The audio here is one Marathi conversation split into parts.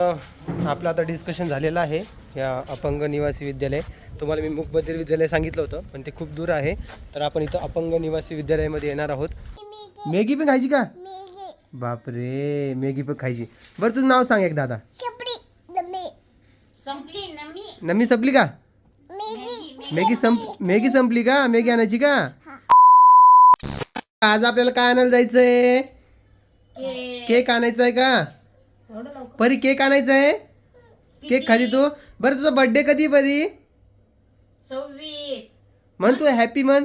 आपलं आता डिस्कशन झालेलं आहे या अपंग निवासी विद्यालय. तुम्हाला मी मुकबधीर विद्यालय सांगितलं होतं पण ते खूप दूर आहे. तर आपण इथं अपंग निवासी विद्यालयामध्ये येणार आहोत. मॅगी पण खायची का? बापरे मॅगी पण खायची. बरं तुझं नाव सांग एक दादा. संपली ना मी नम्मी संपली का? मॅगी. संप मॅगी संपली का? मॅगी आणायची का? आज आपल्याला काय आणायला जायचंय? केक आणायचा आहे का? परी केक आणायचा आहे? केक खाली तू? बरं तुझा बर्थडे कधी परी? सव्वीस. म्हण तू हॅपी म्हण.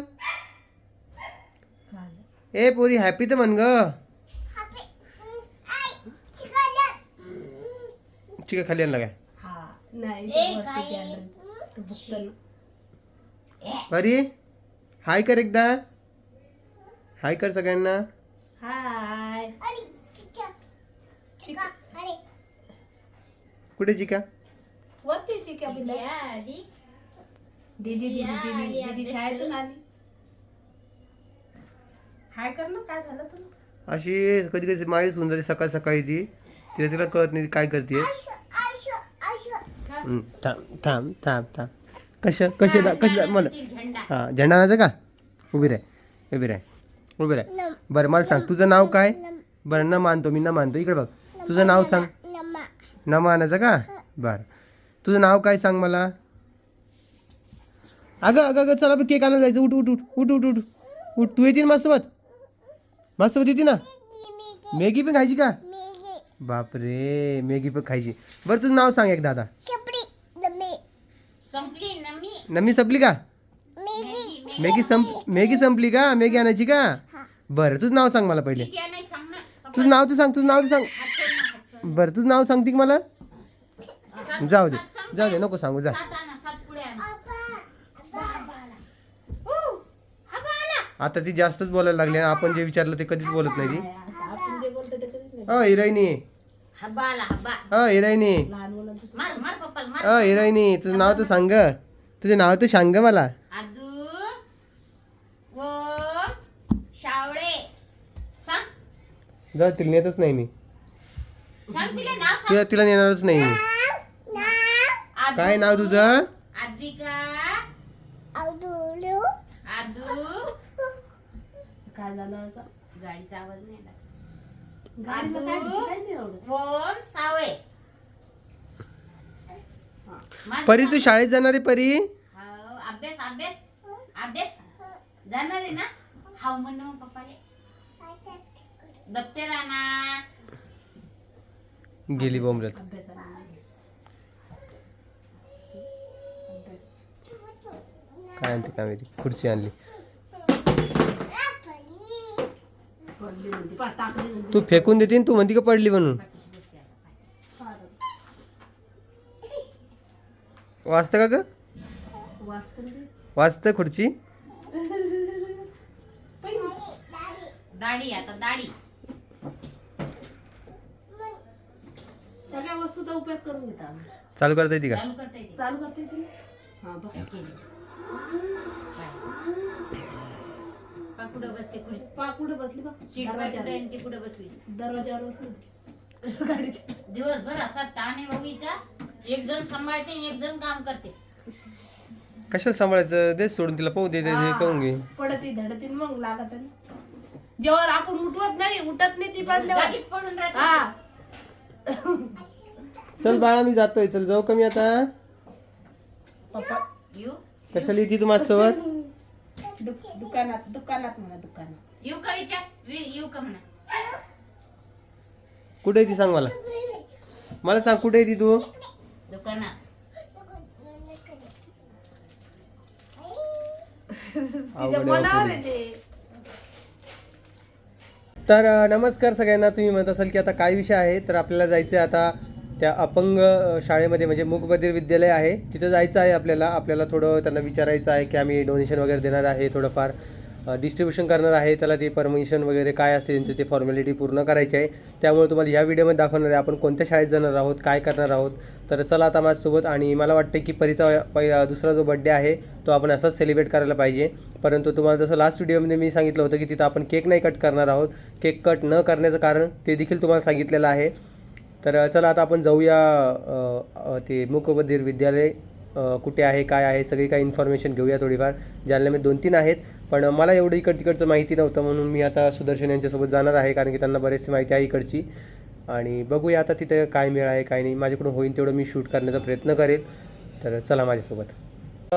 ए पोरी हॅपी तर म्हण ग. ठीक आहे खाली आणला काय? परी हाय कर एकदा. हाय कर सगळ्यांना. हाय. कुठे चिका वरती आहे दीदी आली दीदी दीदी दीदी दीदी शाळेतून आली. हाय कर ना काय झालं तुला अशी कधी कधी माहीत होऊन जाते सकाळ सकाळी ती तिला तिला कळत नाही काय करते. थांब थांब थांब थांब. कशा कसे कसे मला झेंडा. हां झेंडा आणायचा का? उभी राह उभी राह उभी राह. बरं मला सांग तुझं नाव काय? बरं न मानतो मी न मानतो. इकडे बघ. तुझं नाव सांग. नमा आणायचं का? बरं. तुझं नाव काय सांग मला? अगं अगं अगं चला केक आणायला जायचं. उठ उठ उठ उठ उठ उठ. उठ. तू येते ना माझ्यासोबत? माझ्यासोबत येते ना? मॅगी पण खायची का? बापरे मॅगी पण खायची. बरं तुझं नाव सांग एक दादा संपली ना मी नम्मी संपली का? मॅगी. संप मॅगी संपली का? मॅगी आणायची का? बरं तुझं नाव सांग मला पहिले. किती नाही सांग ना. तुझं नाव तर सांग तुझं नाव तर सांग. बरं तुझं नाव सांगते का मला? जाऊ दे जाऊ दे नको सांगू जा. हा. आता ती जास्तच बोलायला लागली आणि आपण जे विचारलं ते कधीच बोलत नाही ती. आता आपण जे बोलतो ते कधीच नाही. अ हिराईनी. हा आला हा हिराईनी. हिराईनी तुझं नाव तर सांग. तुझं नाव तर सांग मला. जाऊ तिला नेतच नाही मी. सांग तिला नाव सांग. तिला तिला नेणारच नाही. मी आदू, काय नाव तुझं? आद्विका. आदू. काय झालं आता? गाडीचा आवाज नाही आला. गाडीला काय भीती काय नाही एवढं? वन सावळे माझं परी तू शाळेत जाणार आहे परी? हाव, अभ्यास अभ्यास अभ्यास. जाणार आहे ना? हाव म्हण मग पप्पाले दप्तर आणा. गेली नाही. काय आणते काय माहिती? खुर्ची आणली. तू फेकून देते तू म्हणते का पडली म्हणून. वाचतं का ग? वाचतं खुर्ची? दाढी आता दाढी. सगळ्या वस्तूचा उपयोग करून घेता आम्ही. चालू करता येते का? चालू करता येते. चालू करते की हा बघ. केली. पाय. पाय कुठं बसली खुर्ची पा कुठे बसली बघ. सीट पाय कुठे दरवाजावर आहे आणि ती कुठं बसली? दरवाजावर बसली. गाडीच्या दिवसभर असा ताण आहे भाऊचा एक जण सांभाळते आणि एक जण काम करते. कशाला सांभाळायचं? दे सोडून तिला पाहू दे दे दे कहून घे. पडती धडती मग लागत. जेव्हा आपण उठवत नाही उठत नाही ती पडल्यावर. जागीच पडून राहते. हा. चल बाळा मी जातोय. चल जाऊ का मी आता? पप्पा येऊ कशाला येते तू माझ्यासोबत? दु- दुकानात दुकानात म्हणा दुकानात. येऊ का विचार? वि- येऊ का म्हणा? कुठे आहे ती सांग मला? मला सांग कुठे आहे ती? तू दुकानात. अवघड आहे. आहे. तर नमस्कार सगळ्यांना. तुम्ही म्हणत असाल की आता काय विषय आहे? तर आपल्याला जायचं आहे आता त्या अपंग शाळेमध्ये म्हणजे मूकबधीर विद्यालय आहे. तिथं जायचं आहे आपल्याला. आपल्याला थोडं त्यांना विचारायचं आहे की आम्ही डोनेशन वगैरे देणार आहे थोडंफार. डिस्ट्रीब्युशन करणार आहे त्याला ते परमिशन वगैरे काय असते त्यांचं ते फॉर्मॅलिटी पूर्ण करायची आहे. त्यामुळे तुम्हाला या व्हिडिओमध्ये दाखवणार आहे आपण कोणत्या शाळेत जाणार आहोत काय करणार आहोत. तर चला आता माझ्यासोबत आणि मला वाटतं की परीचा पहिला दुसरा जो बड्डे आहे तो आपण असाच सेलिब्रेट करायला पाहिजे. परंतु तुम्हाला जसं लास्ट व्हिडिओमध्ये मी सांगितलं होतं की तिथं आपण केक नाही कट करणार आहोत. केक कट न करण्याचं कारण ते देखील तुम्हाला सांगितलेलं आहे. तर चला आता आपण जाऊया ते मुकबधीर विद्यालय कुठे आहे काय आहे सगळी काही इन्फॉर्मेशन घेऊया थोडीफार. जालन्यामध्ये दोन तीन आहेत. पण मला एवढं इकड तिकडचं माहिती नव्हतं म्हणून मी आता सुदर्शन यांच्यासोबत जाणार आहे कारण की त्यांना बरेचशी माहिती आहे इकडची. आणि बघूया आता तिथे काय मिळ आहे काय नाही. माझ्याकडून होईल तेवढं मी शूट करण्याचा प्रयत्न करेल. तर चला माझ्यासोबत.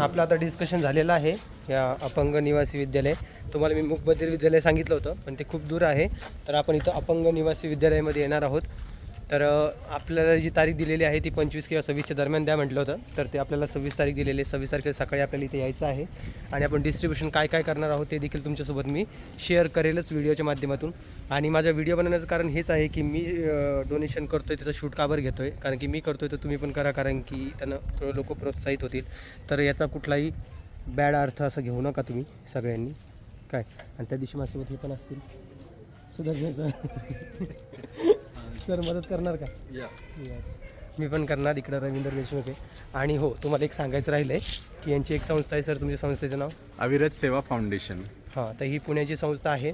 आपलं आता डिस्कशन झालेलं आहे या अपंग निवासी विद्यालय. तुम्हाला मी मुकबधीर विद्यालय सांगितलं होतं पण ते खूप दूर आहे. तर आपण इथं अपंग निवासी विद्यालयामध्ये येणार आहोत. तर आपल्याला जी तारीख दिलेली आहे ती पंचवीस किंवा सव्वीसच्या दरम्यान द्या म्हटलं होतं. तर ते आपल्याला सव्वीस तारीख दिलेली आहे. सव्वीस तारखेला सकाळी आपल्याला इथे यायचं आहे. आणि आपण डिस्ट्रीब्युशन काय काय करणार आहोत ते देखील तुमच्यासोबत मी शेअर करेलच व्हिडिओच्या माध्यमातून. आणि माझा व्हिडिओ बनवण्याचं कारण हेच आहे की मी डोनेशन करतो आहे त्याचं शूट काबर घेतो आहे कारण की मी करतो आहे तर तुम्ही पण करा कारण की त्यांना थोडं लोक प्रोत्साहित होतील. तर याचा कुठलाही बॅड अर्थ असं घेऊ नका तुम्ही सगळ्यांनी. काय? आणि त्या दिवशी माझ्यासोबत हे पण असतील. सुधारण्याचं. सर मदत करणार का? येस मी पण करणार इकडं रवींद्र देशमुख आहे. आणि हो तुम्हाला एक सांगायचं राहिलं आहे की यांची एक संस्था आहे सर. तुमच्या संस्थेचं नाव? अविरत सेवा फाउंडेशन. हां तर ही पुण्याची संस्था आहे.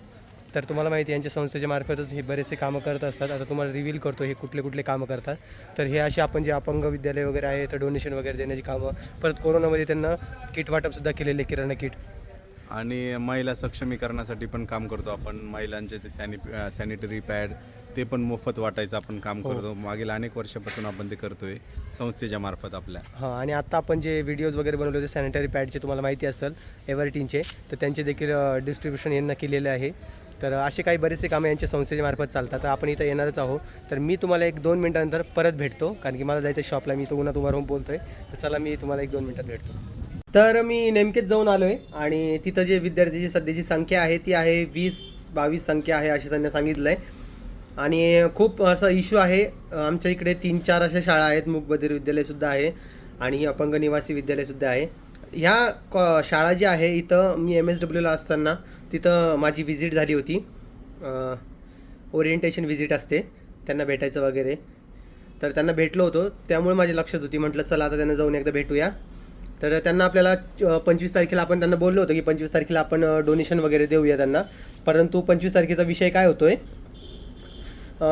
तर तुम्हाला माहिती आहे यांच्या संस्थेच्या मार्फतच हे बरेचसे कामं करत असतात. आता तुम्हाला रिव्हील करतो हे कुठले कुठले कामं करतात. तर हे असे आपण जे अपंग विद्यालय वगैरे आहे तर डोनेशन वगैरे देण्याची कामं. परत कोरोनामध्ये त्यांना किट वाटपसुद्धा केलेले किराणा किट. आणि महिला सक्षमीकरणासाठी पण काम करतो आपण. महिलांचे जे सॅनि सॅनिटरी पॅड ते पण मोफत वाटायचं आपण काम करतो. मागील अनेक वर्षापासून आपण ते करतोय संस्थेच्या मार्फत आपल्या. हां आणि आता आपण जे व्हिडिओज वगैरे बनवले होते सॅनिटरी पॅडचे तुम्हाला माहिती असेल एव्हरटीनचे तर त्यांचे देखील डिस्ट्रीब्युशन यांना केलेले आहे. तर असे काही बरेचसे कामं यांच्या संस्थेच्या मार्फत चालतात. तर आपण इथं येणारच आहोत. तर मी तुम्हाला एक दोन मिनटानंतर परत भेटतो कारण की मला जायचं शॉपला मी तो पुन्हा तुम्हाला बोलतोय. तर चला मी तुम्हाला एक दोन मिनटात भेटतो. तर मी नेमकेच जाऊन आलो आहे आणि तिथं जे विद्यार्थ्याची सध्याची संख्या आहे ती आहे वीस बावीस संख्या आहे असे त्यांनी सांगितलं आहे आणि खूप असा इश्यू आहे. आमच्या इकडे तीन चार अशा शाळा आहेत. मूकबधीर विद्यालयसुद्धा आहे आणि अपंग निवासी विद्यालयसुद्धा आहे. ह्या कॉ शाळा जी आहे इथं मी एम एस डब्ल्यूला असताना तिथं माझी व्हिजिट झाली होती. ओरिएंटेशन व्हिजिट असते. त्यांना भेटायचं वगैरे. तर त्यांना भेटलो होतो. त्यामुळे माझ्या लक्षात होती. म्हटलं चला आता त्यांना जाऊन एकदा भेटूया. तर त्यांना आपल्याला पंचवीस तारखेला आपण त्यांना बोललो होतो की पंचवीस तारखेला आपण डोनेशन वगैरे देऊया त्यांना. परंतु पंचवीस तारखेचा विषय काय होतो आहे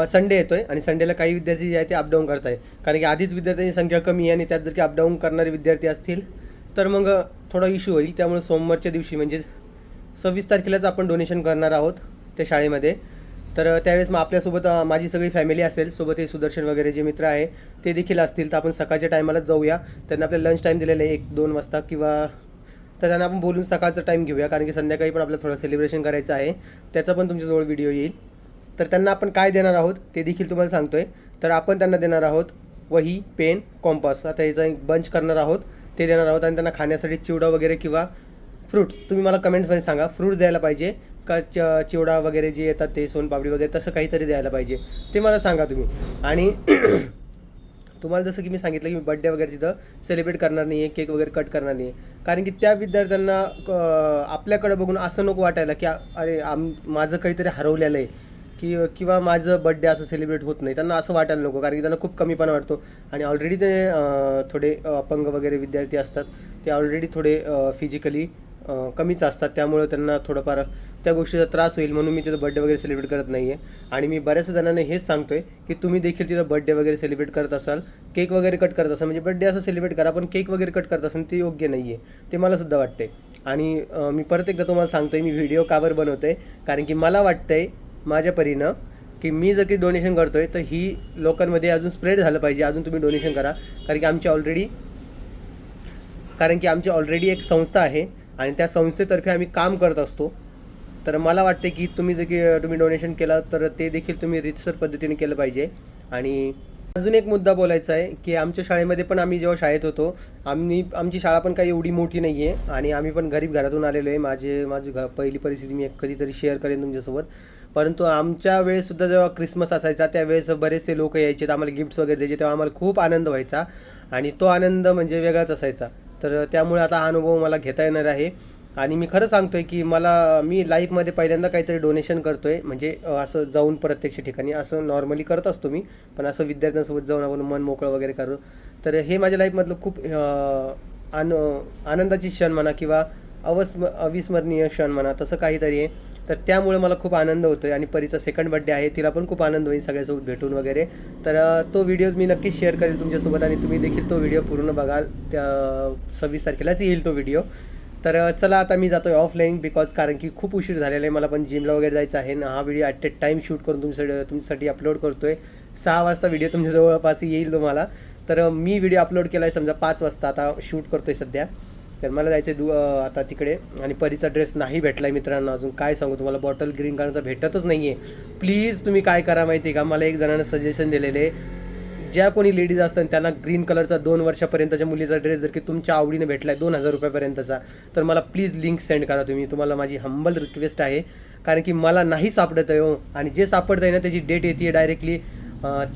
संडे येतो आहे आणि संडेला काही विद्यार्थी जे आहे ते अपडाऊन करत आहे कारण की आधीच विद्यार्थ्यांची संख्या कमी आहे आणि त्यात जर की अपडाऊन करणारे विद्यार्थी असतील तर मग थोडा इश्यू होईल. त्यामुळे सोमवारच्या दिवशी म्हणजे सव्वीस तारखेलाच आपण डोनेशन करणार आहोत त्या शाळेमध्ये. तर त्यावेळेस मग आपल्यासोबत माझी सगळी फॅमिली असेल सोबत हे सुदर्शन वगैरे जे मित्र आहे ते देखील असतील. तर आपण सकाळच्या टायमालाच जाऊया. त्यांना आपल्याला लंच टाईम दिलेला आहे एक दोन वाजता किंवा तर त्यांना आपण बोलून सकाळचा टाईम घेऊया. कारण की संध्याकाळी पण आपल्याला थोडं सेलिब्रेशन करायचं आहे. त्याचा पण तुमच्याजवळ व्हिडिओ येईल. तर त्यांना आपण काय देणार आहोत ते देखील तुम्हाला सांगतोय. तर आपण त्यांना देणार आहोत वही पेन कॉम्पास. आता याचा एक बंच करणार आहोत. ते देणार आहोत आणि त्यांना खाण्यासाठी चिवडा वगैरे किंवा फ्रूट्स तुम्ही मला कमेंट्समध्ये सांगा. फ्रूट्स द्यायला पाहिजे का च चिवडा वगैरे जे येतात ते सोनपापडी वगैरे तसं काहीतरी द्यायला पाहिजे. ते मला सांगा तुम्ही. आणि तुम्हाला जसं की मी सांगितलं की मी बड्डे वगैरे तिथं सेलिब्रेट करणार नाही आहे केक वगैरे कट करणार नाही आहे कारण की त्या विद्यार्थ्यांना क- आपल्याकडे बघून असं नको वाटायला की अरे आम माझं काहीतरी हरवलेलं आहे. की किंवा माझं बड्डे असं सेलिब्रेट होत नाही त्यांना असं वाटायला नको कारण की त्यांना खूप कमीपणा वाटतो. आणि ऑलरेडी ते थोडे अपंग वगैरे विद्यार्थी असतात ते ऑलरेडी थोडे फिजिकली कमीच असतात. त्यामुळे त्यांना थोडंफार त्या गोष्टीचा त्रास होईल म्हणून मी तिथं बड्डे वगैरे सेलिब्रेट करत नाही आहे आणि मी बऱ्याच जणांना हेच सांगतो आहे की तुम्ही देखील तिथं बड्डे वगैरे सेलिब्रेट करत असाल केक वगैरे कट करत असाल म्हणजे बड्डे असं सेलिब्रेट करा पण केक वगैरे कट करत असाल ते योग्य नाही आहे ते मला सुद्धा वाटतंय. आणि मी परत एकदा तुम्हाला सांगतो आहे मी व्हिडिओ कावर बनवतो आहे कारण की मला वाटतं आहे माझ्या परीनं की मी जर की डोनेशन करतो आहे तर ही लोकांमध्ये अजून स्प्रेड झालं पाहिजे. अजून तुम्ही डोनेशन करा. कारण की आमची ऑलरेडी कारण की आमची ऑलरेडी एक संस्था आहे आणि त्या संस्थेतर्फे आम्ही काम करत असतो. तर मला वाटते की तुम्ही जर की तुम्ही डोनेशन केलं तर ते देखील तुम्ही रितसर पद्धतीने केलं पाहिजे. आणि अजून एक मुद्दा बोलायचा आहे की आमच्या शाळेमध्ये पण आम्ही जेव्हा शाळेत होतो आम्ही आमची शाळा पण काही एवढी मोठी नाही आहे आणि आम्ही पण गरीब घरातून आलेलो आहे. माझे माझी घ पहिली परिस्थिती मी कधीतरी शेअर करेन तुमच्यासोबत. परंतु आमच्या वेळेससुद्धा जेव्हा क्रिसमस असायचा त्यावेळेस बरेचसे लोक यायचे तर आम्हाला गिफ्ट्स वगैरे द्यायचे तेव्हा आम्हाला खूप आनंद व्हायचा. आणि तो आनंद म्हणजे वेगळाच असायचा. तर त्यामुळे आता हा अनुभव मला घेता येणार आहे. आणि मी खरं सांगतो आहे की मला मी लाईफमध्ये पहिल्यांदा काहीतरी डोनेशन करतो आहे म्हणजे असं जाऊन प्रत्यक्ष ठिकाणी असं नॉर्मली करत असतो मी. पण असं विद्यार्थ्यांसोबत जाऊन आपण मन मोकळं वगैरे करू. तर हे माझ्या लाईफमधलं खूप आन आनंदाची क्षण म्हणा किंवा अवस्म अविस्मरणीय क्षण म्हणा तसं काहीतरी आहे. तर त्यामुळे मला खूप आनंद होतो आहे आणि परीचा सेकंड बड्डे आहे तिला पण खूप आनंद होईल सगळ्यासोबत भेटून वगैरे. तर तो व्हिडिओ मी नक्कीच शेअर करेल तुमच्यासोबत आणि तुम्ही देखील तो व्हिडिओ पूर्ण बघाल. त्या सव्वीस तारखेलाच येईल तो व्हिडिओ तर चला आता मी जातो आहे ऑफलाईन बिकॉज कारण की खूप उशीर झालेला आहे. मला पण जिमला वगैरे जायचं आहे. ना हा video at a time shoot करून तुमच्यासाठी तुमच्यासाठी अपलोड करतो आहे सहा वाजता व्हिडिओ तुमच्या जवळपास येईल तुम्हाला. तर मी व्हिडिओ अपलोड केला आहे समजा पाच वाजता. आता शूट करतो आहे सध्या. तर मला जायचं आहे दु आता तिकडे. आणि परीचा ड्रेस नाही भेटला आहे मित्रांनो अजून. काय सांगू तुम्हाला? बॉटल ग्रीन कलरचा भेटतच नाही आहे प्लीज तुम्ही काय करा माहिती आहे का? मला एक जणानं सजेशन दिलेले. ज्या कोणी लेडीज असतात त्यांना ग्रीन कलरचा दोन वर्षापर्यंतच्या मुलीचा ड्रेस जर की तुमच्या आवडीने भेटला आहे दोन हजार रुपयापर्यंतचा तर मला प्लीज लिंक सेंड करा तुम्ही. तुम्हाला माझी हंबल रिक्वेस्ट आहे. कारण की मला नाही सापडत आहे हो. आणि जे सापडतं आहे ना त्याची डेट येते डायरेक्टली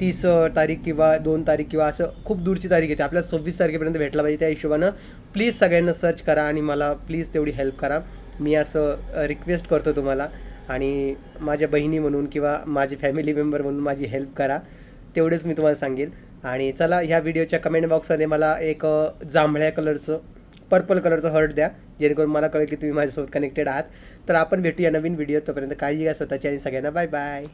तीस तारीख किंवा दोन तारीख किंवा असं खूप दूरची तारीख येते. आपल्याला सव्वीस तारखेपर्यंत भेटला पाहिजे त्या हिशोबानं. प्लीज सगळ्यांना सर्च करा आणि मला प्लीज तेवढी हेल्प करा. मी असं रिक्वेस्ट करतो तुम्हाला. आणि माझ्या बहिणी म्हणून किंवा माझे फॅमिली मेंबर म्हणून माझी हेल्प करा. तेवढंच मी तुम्हाला सांगेन आणि चला ह्या व्हिडिओच्या कमेंट बॉक्समध्ये मला एक जांभळ्या कलरचं पर्पल कलरचं हर्ट द्या. जेणेकरून मला कळेल की तुम्ही माझ्यासोबत कनेक्टेड आहात. तर आपण भेटूया नवीन व्हिडिओ तोपर्यंत काळजी घ्या स्वतःची आणि सगळ्यांना बाय बाय